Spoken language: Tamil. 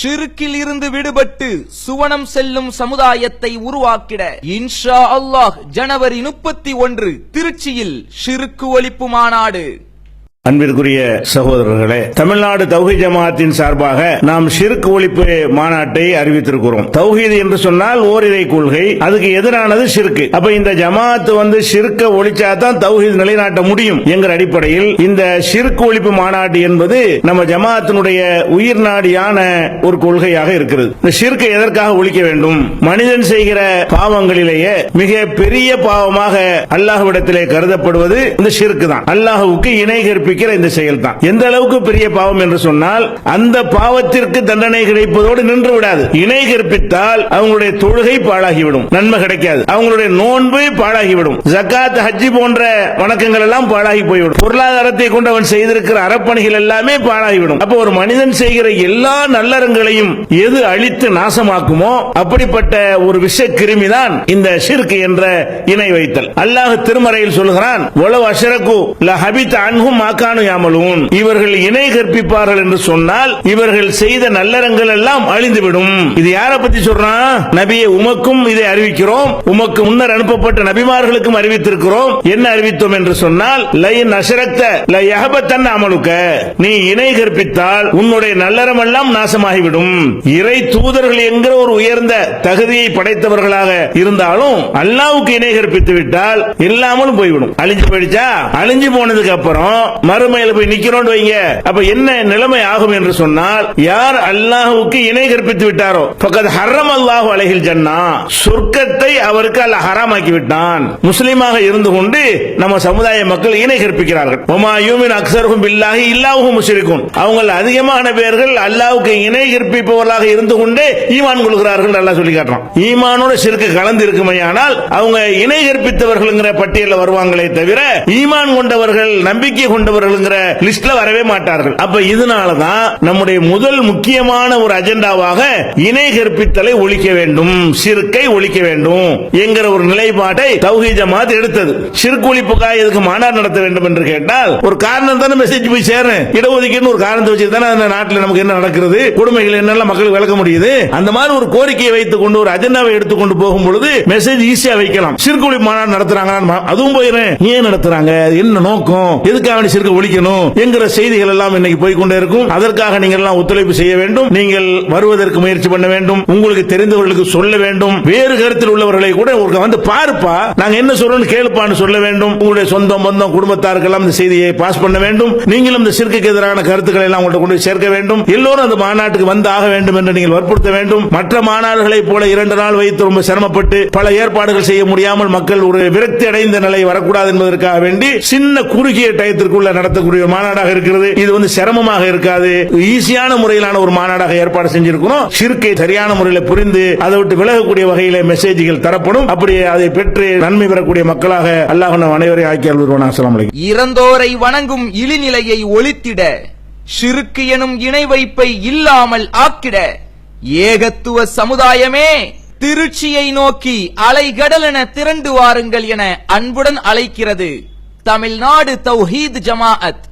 ஷிருக்கில் இருந்து விடுபட்டு சுவனம் செல்லும் சமுதாயத்தை உருவாக்கிட இன்ஷா அல்லாஹ் ஜனவரி முப்பத்தி ஒன்று திருச்சியில் ஷிருக்கு ஒழிப்பு மாநாடு. அன்பிற்குரிய சகோதரர்களே தமிழ்நாடு தௌஹீத் ஜமாத்தின் சார்பாக நாம் சிறுக்கு ஒழிப்பு மாநாட்டை அறிவித்திருக்கிறோம். தௌஹீது என்று சொன்னால் ஓரிரை கொள்கை அதுக்கு எதிரானது சிறுக்கு. அப்ப இந்த ஜமாத் வந்து ஷிர்க்க ஒழிச்சாதான் தௌஹீத் நிலைநாட்ட முடியும் என்கிற அடிப்படையில் இந்த சிறுக்கு ஒழிப்பு மாநாடு என்பது நம்ம ஜமாத்தினுடைய உயிர் நாடியான ஒரு கொள்கையாக இருக்கிறது. இந்த ஷிர்க்கை எதற்காக ஒழிக்க வேண்டும்? மனிதன் செய்கிற பாவங்களிலேயே மிக பெரிய பாவமாக அல்லாஹ்விடத்திலே கருதப்படுவது இந்த சிறுக்கு தான் அல்லாஹுக்கு இணை இருக்கிற இந்த செயல் தான் எந்த அளவுக்கு பெரிய பாவம் என்று சொன்னால் அந்த பாவத்திற்கு தண்டனை கிடைப்பதோடு நின்று விடாது. இணை கற்பித்தால் அவங்களுடைய தொழுகை பாழாகிவிடும். நன்மை கிடைக்காது. அவங்களுடைய நோன்பு பாழாகிவிடும். ஜக்காத் ஹஜ்ஜி போன்ற வணக்கங்கள் எல்லாம் பாழாகி போய்விடும். பொருளாதாரத்தை கொண்டு அவன் செய்திருக்கிற அறப்பணிகள் எல்லாமே பாழாகிவிடும். அப்போ ஒரு மனிதன் செய்கிற எல்லா நல்லறங்களையும் எது அழித்து நாசமாக்குமோ அப்படிப்பட்ட ஒரு விஷ கிருமி தான் இந்த ஷிர்க் என்ற இணை வைத்தல். அல்லாஹ் திருமறையில் சொல்கிறான் உளவு அஷரகு லஹபித் அன்ஹும் மாக்கானு யாமலூன் இவர்கள் இணை கற்பிப்பார்கள் என்று சொன்னால் இவர்கள் செய்த நல்லறங்கள் எல்லாம் அழிந்துவிடும். இது யார பத்தி சொல்றான் நபியை உமக்கும் இதை அறிவிக்கிறோம். உமக்கு முன்னர் அனுப்பப்பட்ட நபிமார்களுக்கும் அறிவித்திருக்கிறோம். என்ன அறிவித்தோம் என்று சொன்னால் லை நசரத்த லை யஹபத்தன் அமலுக்க. நீ இணை கற்பித்தால் உன்னுடைய நல்லறம் எல்லாம் நாசமாகிவிடும். இறை தூதர்கள் என்கிற ஒரு உயர்ந்த தகுதியை படைத்தவர்களாக இருந்தாலும் அல்லாவுக்கு இணை கற்பித்து விட்டால் இல்லாமலும் போய்விடும். அழிஞ்சு போயிடுச்சா? அழிஞ்சு போனதுக்கு அப்புறம் மறுமையில போய் நிக்கிறோம் வைங்க. அப்ப என்ன நிலைமை ஆகும் என்று சொன்னால் யார் அல்லாஹுக்கு இணை கற்பித்து விட்டாரோ? பக்கத்து ஹர்ரம் அல்லாஹு அழகில் ஜன்னா. சொர்க்கத்தை அவருக்கு அல்ல ஹராமாக்கி விட்டான். முஸ்லீமாக இருந்து கொண்டு நம்ம சமுதாய மக்கள் இணை கற்பிக்கிறார்கள். ஒமாயூமின் அக்சருகும் பில்லாஹி இல்லாஹும் முஸ்லிக்கும் அவங்க அதிகமான பேர்கள் அல்லாஹுக்கு இணை கற்பிப்பவர்களாக இருந்து கொண்டே ஈமான் கொள்கிறார்கள் நல்லா சொல்லி காட்டுறான். ஈமானோட சிறுக்கு கலந்து இருக்குமையானால் அவங்க இணை கற்பித்தவர்கள் பட்டியலில் வருவாங்களே தவிர ஈமான் கொண்டவர்கள் நம்பிக்கை கொண்டவர்கள்ங்கிற லிஸ்ட்ல வரவே மாட்டார்கள். அப்ப இதனாலதான் நம்முடைய முதல் முக்கியமான ஒரு அஜெண்டாவாக இணை கற்பித்தலை ஒழிக்க வேண்டும் சிறுக்கை ஒழிக்க வேண்டும் என்கிற ஒரு நிலைப்பாட்டை தௌஹி ஜமாத் எடுத்தது. சிறுக்கு ஒழிப்புக்காக எதுக்கு மாநாடு நடத்த வேண்டும் என்று கேட்டால் ஒரு காரணம் தானே மெசேஜ் போய் சேரும் இடஒதுக்கீடு ஒரு காரணத்தை வச்சு தானே அந்த நாட்டில் நமக்கு என்ன நடக்கிறது கொடுமைகள் என்னெல்லாம் மக்களுக்கு விளக்க முடியுது? அந்த மாதிரி ஒரு கோரிக்கையை வைத்துக் கொண்டு ஒரு அஜெண்டாவை எடுத்துக்கொண்டு போகும் பொழுது மெசேஜ் ஈஸியா வைக்கலாம். சிறுக்கு ஒழிப்பு மாநாடு நடத்துறாங்க அதுவும் போயிடும் ஏன் நடத்துறாங்க? என்ன நோக்கம்? எதுக்காக சிறுக்கு சிறுக்கு ஒழிக்கணும் என்கிற செய்திகள் எல்லாம் இன்னைக்கு போய் கொண்டே இருக்கும். அதற்காக நீங்கள் எல்லாம் ஒத்துழைப்பு செய்ய வேண்டும். நீங்கள் வருவதற்கு முயற்சி பண்ண வேண்டும். உங்களுக்கு தெரிந்தவர்களுக்கு சொல்ல வேண்டும். வேறு கருத்தில் உள்ளவர்களை கூட உங்களுக்கு வந்து பார்ப்பா. நாங்க என்ன சொல்றோம் கேளுப்பான்னு சொல்ல வேண்டும். உங்களுடைய சொந்தம் பந்தம் குடும்பத்தாருக்கெல்லாம் இந்த செய்தியை பாஸ் பண்ண வேண்டும். நீங்களும் இந்த சிற்கைக்கு எதிரான கருத்துக்களை எல்லாம் உங்கள்கிட்ட கொண்டு சேர்க்க வேண்டும். எல்லோரும் அந்த மாநாட்டுக்கு வந்து ஆக வேண்டும் என்று நீங்கள் வற்புறுத்த வேண்டும். மற்ற மாநாடுகளைப் போல இரண்டு நாள் வைத்து ரொம்ப சிரமப்பட்டு பல ஏற்பாடுகள் செய்ய முடியாமல் மக்கள் ஒரு விரக்தி அடைந்த நிலை வரக்கூடாது என்பதற்காக வேண்டி சின்ன குறுகிய டயத்திற்குள்ள நடத்தக்கூடிய ஒரு மாநாடாக இருக்கிறது. இது வந்து சிரமமாக இருக்காது. ஈஸியான முறையிலான ஒரு மாநாடாக ஏற்பாடு செஞ்சிருக்கிறோம் சிற்கை சரியான முறையில் புரிந்து அதை விட்டு விலகக்கூடிய வகையில மெசேஜ்கள் தரப்படும். அப்படி அதை பெற்று நன்மை பெறக்கூடிய மக்களாக அல்லாஹ் நம் அனைவரையும் ஆக்கி அல்வருவான் அஸ்லாம் இறந்தோரை வணங்கும் இழிநிலையை ஒழித்திட சிறுக்கு எனும் இணை வைப்பை இல்லாமல் ஆக்கிட ஏகத்துவ சமுதாயமே திருச்சியை நோக்கி அலைகடலென திரண்டு வாருங்கள் என அன்புடன் அழைக்கிறது. தமிழ்நாடு தௌஹீத் ஜமாஅத்